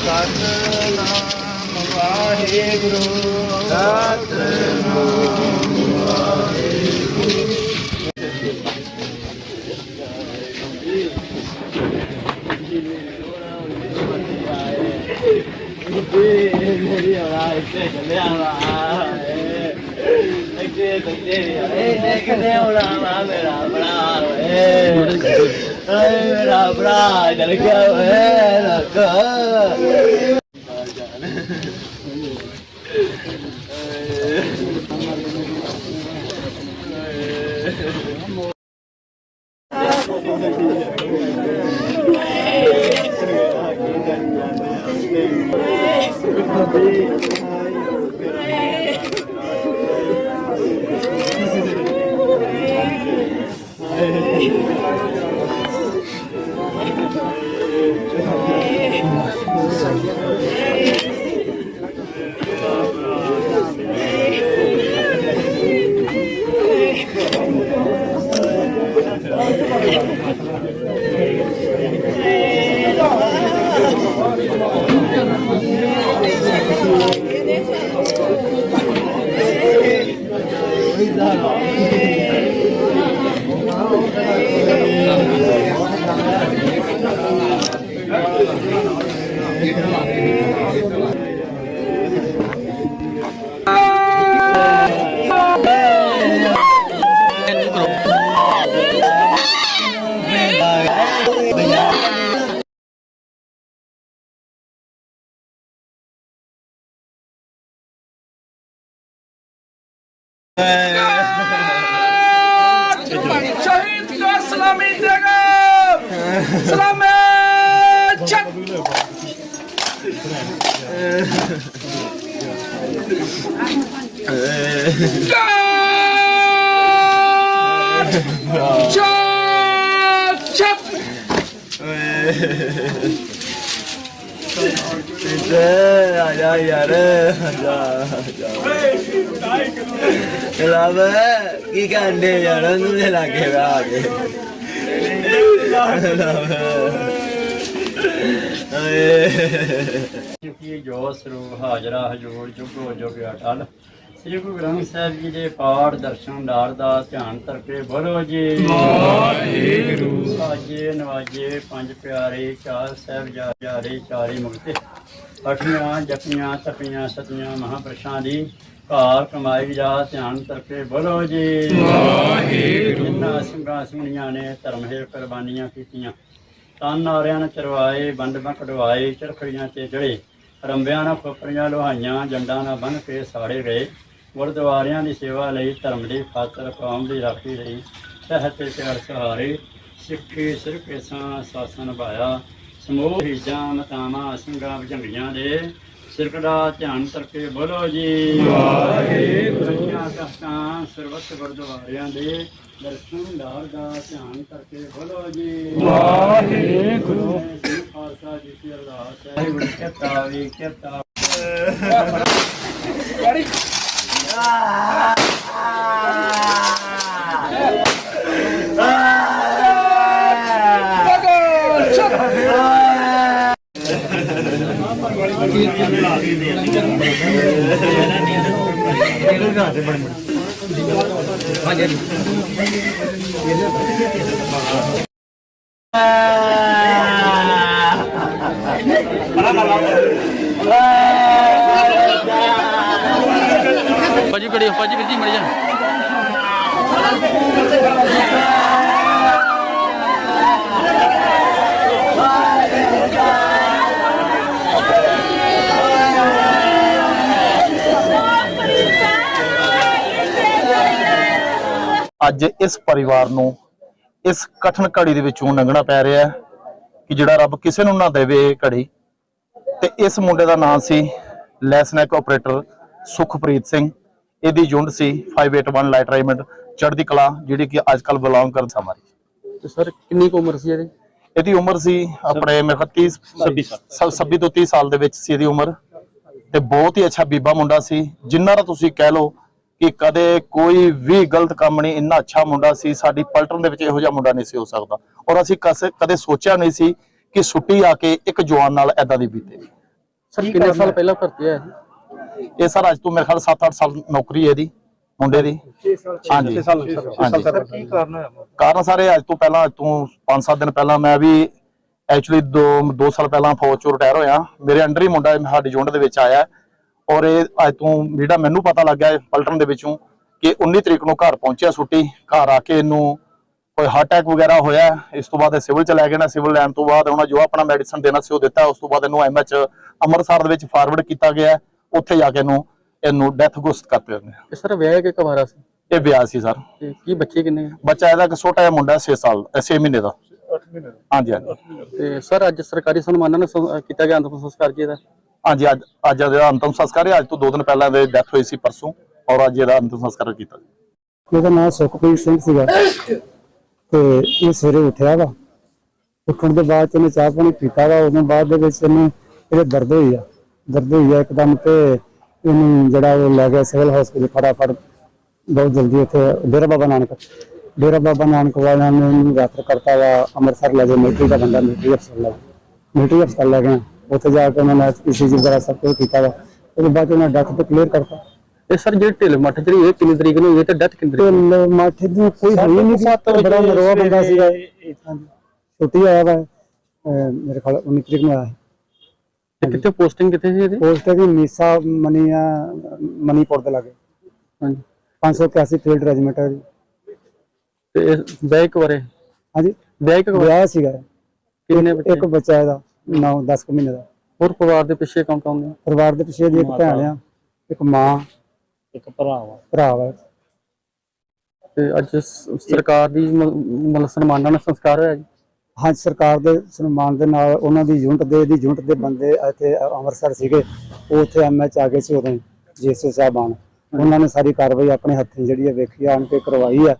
ਸਤਨਾਮ ਵਾਹਿਗੁਰੂ ਸਤਨਾਮ ਮੇਰੀ ਔਲਾਦ ਇੱਥੇ ਚੱਲਿਆ ਵਾ ਇੱਥੇ ਬੱਚੇ ਇਹ ਦੇਖਦੇ ਹੋਣਾ ਮੇਰਾ ਬੜਾ ਓਏ Ra ra dal ka ਸ਼ਹੀਦ ਕੋ ਸਲਾਮੀ ਦੇਗਾ ਸਲਾਮੇ ਚੱਕ ਚੱਕ ਚੱਕ ਆ ਜਾ ਯਾਰ ਆ ਜਾ ਆ ਜਾ ਲਾਭ ਕੀ ਕਰਦੇ ਯਾਰ ਨੂੰ ਦੇ ਲਾਗੇ ਵਾ ਆ ਕੇ ਚੁਕੀ ਜੋ ਸਰੂਪ ਹਾਜ਼ਰਾ ਹਜੂਰ ਸ੍ਰੀ ਗੁਰੂ ਗ੍ਰੰਥ ਸਾਹਿਬ ਜੀ ਦੇ ਪਾਠ ਦਰਸ਼ਨ ਦਾਰ ਦਾ ਧਿਆਨ ਕਰਕੇ ਬੋਲੋ ਜੀ ਵਾਹਿਗੁਰੂ ਸਾਜੇ ਨਵਾਜੇ ਪੰਜ ਪਿਆਰੇ ਚਾਰ ਸਾਹਿਬ ਜਾਰੇ ਚਾਰੇ ਮੁਕਤੇ ਅਠੀਆਂ ਜਪੀਆਂ ਤਪੀਆਂ ਸਤੀਆਂ ਮਹਾਪੁਰਸ਼ਾਂ ਦੀ ਘਰ ਕਮਾਈ ਦਾ ਧਿਆਨ ਕਰਕੇ ਬੋਲੋ ਜੀ। ਵਾਹਿਗੁਰੂ। ਜਿਨ੍ਹਾਂ ਸਿੰਘਾਂ ਸਿੰਘਣੀਆਂ ਨੇ ਧਰਮ ਹੇਰ ਕੁਰਬਾਨੀਆਂ ਕੀਤੀਆਂ। ਤਨ ਆਰਿਆਂ ਨੇ ਚਰਵਾਏ ਬੰਦਬਾਂ ਕਢਵਾਏ ਚਰਖੜੀਆਂ ਤੇ ਜੜੇ ਰੰਬਿਆਂ ਨਾਲ ਖੋਪਰੀਆਂ ਲੋਹਾਈਆਂ ਜੰਡਾਂ ਨਾਲ ਬੰਨ ਕੇ ਸਾੜੇ ਗਏ। ਗੁਰਦੁਆਰਿਆਂ ਦੀ ਸੇਵਾ ਲਈ ਧਰਮ ਦੀ ਖਾਤਰ ਕੌਮ ਦੀ ਰਾਖੀ ਲਈ ਸਹਿਤ ਤੇ ਪਿਆਰ ਸਹਾਰੇ। ਸਿੱਖੀ ਸਿਰਕੇਸਾਂ ਸਾਸਨ ਨਿਭਾਇਆ ਸਮੂਹ ਹੀਜਾਂ ਮਤਾਵਾਂ ਸਿੰਘਾਂ ਭਜੰਗੀਆਂ ਦੇ ਸਿਰਕ ਦਾ ਧਿਆਨ ਕਰਕੇ ਬੋਲੋ ਜੀ। ਵਾਹਿਗੁਰੂ। ਕਹਤਾਂ ਸਰਬੱਤ ਗੁਰਦੁਆਰਿਆਂ ਦੇ ਦਰਸ਼ਨ ਦਾਰ ਦਾ ਧਿਆਨ ਕਰਕੇ ਬੋਲੋ ਜੀ। ਵਾਹਿਗੁਰੂ। ਖਾਲਸਾ ਜੀ ਕੀ ਅਰਦਾਸ ਹੈ। ਵਾਹਿਗੁਰੂ ਕਿਰਪਾ ਵੀ ਭਾਜੀ ਕੜੀ ਭਾਜੀ ਵੀਰ ਜੀ ਮੜ ਜਾ ਅੱਜ ਇਸ ਪਰਿਵਾਰ ਨੂੰ ਇਸ ਕਠਨ ਘੜੀ ਦੇ ਵਿੱਚੋਂ ਲੰਘਣਾ ਪੈ ਰਿਹਾ ਹੈ ਕਿ ਜਿਹੜਾ ਰੱਬ ਕਿਸੇ ਨੂੰ ਨਾ ਦੇਵੇ ਇਹ ਘੜੀ। ਤੇ ਇਸ ਮੁੰਡੇ ਦਾ ਨਾਮ ਸੀ ਲੈਸਨੈਕ ਆਪਰੇਟਰ ਸੁਖਪ੍ਰੀਤ ਸਿੰਘ। ਇਹਦੀ ਯੂਨਿਟ ਸੀ 581 ਲਾਈਟ ਰੇਮੰਡ ਚੜ੍ਹਦੀ ਕਲਾ ਜਿਹੜੀ ਕਿ ਅੱਜ ਕੱਲ ਬਿਲੋਂਗ ਕਰਨ ਸਮਾਰੀ ਤੇ ਸਰ ਕਿੰਨੀ ਕੁ ਉਮਰ ਸੀ ਇਹਦੀ? ਇਹਦੀ ਉਮਰ ਸੀ ਆਪਣੇ ਮੇਰੇ ਖਿਆਲ 30 26 26 ਤੋਂ 30 ਸਾਲ ਦੇ ਵਿੱਚ ਸੀ ਇਹਦੀ ਉਮਰ। ਤੇ ਬਹੁਤ ਹੀ ਅੱਛਾ ਬੀਬਾ ਮੁੰਡਾ ਸੀ। ਜਿੰਨਾ ਦਾ ਤੁਸੀਂ ਕਹਿ ਲਓ ਕਿ ਕਦੇ ਕੋਈ ਵੀ ਗਲਤ ਕੰਮ ਨਹੀਂ ਇੰਨਾ ਅੱਛਾ ਮੁੰਡਾ ਸੀ ਸਾਡੀ ਪਲਟਨ ਦੇ ਵਿੱਚ ਇਹੋ ਜਿਹਾ ਮੁੰਡਾ ਨਹੀਂ ਸੀ ਹੋ ਸਕਦਾ। ਔਰ ਅਸੀਂ ਕਦੇ ਸੋਚਿਆ ਨਹੀਂ ਸੀ ਕਿ ਛੁੱਟੀ ਆ ਕੇ ਇੱਕ ਜਵਾਨ ਨਾਲ ਐਦਾਂ ਦੀ ਬੀਤੇ। ਸਰ ਕਿੰਨੇ ਸਾਲ ਪਹਿਲਾਂ ਭਰਤੀ ਹੋਇਆ ਸੀ? ਇਹ ਸਰ ਅੱਜ ਤੋਂ ਮੇਰੇ ਖਿਆਲ 7-8 ਸਾਲ ਨੌਕਰੀ ਹੈ ਇਹਦੀ ਮੁੰਡੇ ਦੀ। 6 ਸਾਲ ਹਾਂਜੀ। 6 ਸਾਲ ਸਰ ਕੀ ਕਾਰਨ ਹੈ ਕਾਰਨ ਸਾਰੇ ਅੱਜ ਤੋਂ ਪਹਿਲਾਂ ਅੱਜ ਤੋਂ 5-7 ਦਿਨ ਪਹਿਲਾਂ ਮੈਂ ਵੀ ਐਕਚੁਅਲੀ 2 2 ਸਾਲ ਪਹਿਲਾਂ ਫੌਜ ਚੋਂ ਰਿਟਾਇਰ ਹੋਇਆ। ਮੇਰੇ ਅੰਡਰ ਹੀ ਮੁੰਡਾ ਸਾਡੀ ਯੂਨਿਟ ਦੇ ਵਿੱਚ ਆਇਆ। ਔਰ ਇਹ ਅੱਜ ਤੋਂ ਜਿਹੜਾ ਮੈਨੂੰ ਪਤਾ ਲੱਗਿਆ ਪਲਟਨ ਦੇ ਵਿੱਚੋਂ ਕਿ 19 ਤਰੀਕ ਨੂੰ ਘਰ ਪਹੁੰਚਿਆ ਛੁੱਟੀ ਘਰ ਆ ਕੇ ਇਹਨੂੰ ਕੋਈ ਹਾਰਟ ਅਟੈਕ ਵਗੈਰਾ ਹੋਇਆ ਇਸ ਤੋਂ ਬਾਅਦ ਇਹ ਸਿਵਲ ਚ ਲੈ ਗਏ ਨਾ ਸਿਵਲ ਲੈਣ ਤੋਂ ਬਾਅਦ ਉਹਨਾਂ ਜੋ ਆਪਣਾ ਮੈਡੀਸਨ ਦੇਣਾ ਸੀ ਉਹ ਦਿੱਤਾ ਉਸ ਤੋਂ ਬਾਅਦ ਇਹਨੂੰ ਐਮਐਚ ਅੰਮ੍ਰਿਤਸਰ ਦੇ ਵਿੱਚ ਫਾਰਵਰਡ ਕੀਤਾ ਗਿਆ ਉੱਥੇ ਜਾ ਕੇ ਇਹਨੂੰ ਇਹਨੂੰ ਡੈਥ ਗੁਸਤ ਕਰਤੇ ਉਹਨੇ। ਇਹ ਸਰ ਵਿਆਹ ਕੇ ਕਵਾਰਾ ਸੀ? ਇਹ ਵਿਆਹ ਸੀ ਸਰ। ਕੀ ਬੱਚੇ ਕਿੰਨੇ ਆ? ਬੱਚਾ ਇਹਦਾ ਇੱਕ ਛੋਟਾ ਜਿਹਾ ਮੁੰਡਾ 6 ਸਾਲ 6 ਮਹੀਨੇ ਦਾ। 8 ਮਹੀਨੇ ਦਾ। ਹਾਂਜੀ ਹਾਂਜੀ। ਤੇ ਸਰ ਅੱਜ ਸਰਕਾਰੀ ਸਨਮਾਨਾਂ ਨਾਲ ਕੀਤਾ ਗਿਆ ਅੰਤਮ ਸੰਸਕਾਰ ਜੀ ਦਾ। ਹਾਂਜੀ, ਅੱਜ ਅੱਜ ਇਹਦਾ ਅੰਤਮ ਸੰਸਕਾਰ ਹੈ। ਅੱਜ ਤੋਂ 2 ਦਿਨ ਪਹਿਲਾਂ ਇਹਦੀ ਡੈਥ ਹੋਈ ਸੀ ਪਰਸੋਂ ਔਰ ਅੱਜ ਇਹਦਾ ਅੰਤਮ ਸੰਸਕਾਰ ਕੀਤਾ। ਉਹਦਾ ਨਾਮ ਸੁਖਪ੍ਰੀਤ ਸਿੰਘ ਸੀਗਾ। ਤੇ ਇਹ ਸਵੇਰੇ ਉੱਠਿਆ ਵਾ। ਉੱਠਣ ਦੇ ਬਾਅਦ ਇਹਨੇ ਚਾਹ ਪਾਣੀ ਪੀਤਾ ਵਾ। ਉਦੋਂ ਬਾਅਦ ਦੇ ਵਿੱਚ ਇਹਨੂੰ ਇਹਦੇ ਦਰਦ ਹੋਈ ਆ। ਦਰਦ ਹੋਈ ਆ ਇੱਕਦਮ ਤੇ ਇਹਨੂੰ ਜਿਹੜਾ ਉਹ ਲੈ ਗਿਆ ਸਿਵਲ ਹਸਪੀਟਲ ਫਟਾਫਟ। ਬਹੁਤ ਜਲਦੀ ਉੱਥੇ ਡੇਰਾ ਬਾਬਾ ਨਾਨਕ ਡੇਰਾ ਬਾਬਾ ਨਾਨਕ ਵਾਲਿਆਂ ਨੇ ਇਹਨੂੰ ਰੈਫਰ ਕਰਤਾ ਵਾ। ਅੰਮ੍ਰਿਤਸਰ ਲੈ ਗਏ ਮਿਲਟਰੀ ਦਾ ਬੰਦਾ ਮਿਲਟਰੀ ਹਸਪਤਾਲ ਲੈ ਮਿਲਟਰੀ ਹਸਪਤਾਲ ਲੈ ਗਏ ਉੱਥੇ ਜਾ ਕੇ ਉਹਨਾਂ ਨੇ ਪੀਸੀਜੀ ਵਗੈਰਾ ਸਭ ਕੁਝ ਕੀਤਾ ਵਾ। ਉਹਦੇ ਬਾਅਦ ਉਹਨਾਂ ਡਾਕਟਰ ਤੇ ਕਲੀਅਰ ਕਰਤਾ। ਇਹ ਸਰ ਜਿਹੜੀ ਢਿੱਲ ਮੱਠ ਜਿਹੜੀ ਇਹ ਕਿੰਨੀ ਤਰੀਕ ਨੂੰ ਹੋਈ ਹੈ ਤੇ ਡੈਥ ਕਿੰਨੀ ਤਰੀਕ ਨੂੰ? ਤੇ ਮਾਠੇ ਦੀ ਕੋਈ ਹੋਈ ਨਹੀਂ ਸੀ। ਬੜਾ ਨਰਵਾ ਬੰਦਾ ਸੀਗਾ। ਹਾਂਜੀ ਛੁੱਟੀ ਆਇਆ ਵਾ। ਅਹ ਮੇਰੇ ਖਿਆਲ 19 ਤਰੀਕ ਨੂੰ ਆਇਆ ਸੀ। ਤੇ ਕਿੱਥੇ ਪੋਸਟਿੰਗ ਕਿੱਥੇ ਸੀ ਇਹਦੀ? ਪੋਸਟ ਹੈ ਕਿ ਮੀਸਾ ਮਨੀਆ ਮਨੀਪੁਰ ਦੇ ਲਾਗੇ। ਹਾਂਜੀ। 581 ਫੀਲਡ ਰੈਜੀਮੈਂਟ ਹੈ ਜੀ। ਤੇ ਇਹ ਵਿਆਹ ਕਵਾਰੇ ਹਾਂਜੀ। ਵਿਆਹ ਕਵਾਰੇ ਵਿਆਹ ਸੀਗਾ। ਕਿੰਨੇ ਬੱਚੇ? ਇੱਕ ਬੱਚਾ ਇਹਦਾ। 9 10 ਕੁ ਮਹੀਨੇ ਦਾ। ਹੋਰ ਪਰਿਵਾਰ ਦੇ ਪਿੱਛੇ ਕੌਣ ਕੌਣ ਨੇ? ਪਰਿਵਾਰ ਦੇ ਪਿੱਛੇ ਦੀ ਇੱਕ ਭੈਣ ਆ ਇੱਕ ਮਾਂ। ਇੱਕ ਭਰਾ ਵਾ। ਭਰਾ ਵਾ। ਤੇ ਅੱਜ ਸ- ਸਰਕਾਰ ਦੀ ਮ- ਮਤਲਬ ਸਨਮਾਨਾਂ ਨਾਲ ਸੰਸਕਾਰ ਹੋਇਆ ਜੀ? ਹਾਂ ਸਰਕਾਰ ਦੇ ਸਨਮਾਨ ਦੇ ਨਾਲ ਉਹਨਾਂ ਦੀ ਯੂਨਿਟ ਦੇ ਦੀ ਯੂਨਿਟ ਦੇ ਬੰਦੇ ਇੱਥੇ ਅੰਮ੍ਰਿਤਸਰ ਸੀਗੇ। ਉਹ ਉੱਥੇ ਐਮਐਚ ਆ ਗਏ ਸੀ ਉਦੋਂ ਜੀਸੀ ਸਾਹਿਬਾਨ। ਉਹਨਾਂ ਨੇ ਸਾਰੀ ਕਾਰਵਾਈ ਆਪਣੇ ਹੱਥੀਂ ਜਿਹੜੀ ਹੈ ਵੇਖੀ ਆਣ ਕੇ ਕਰਵਾਈ ਆ।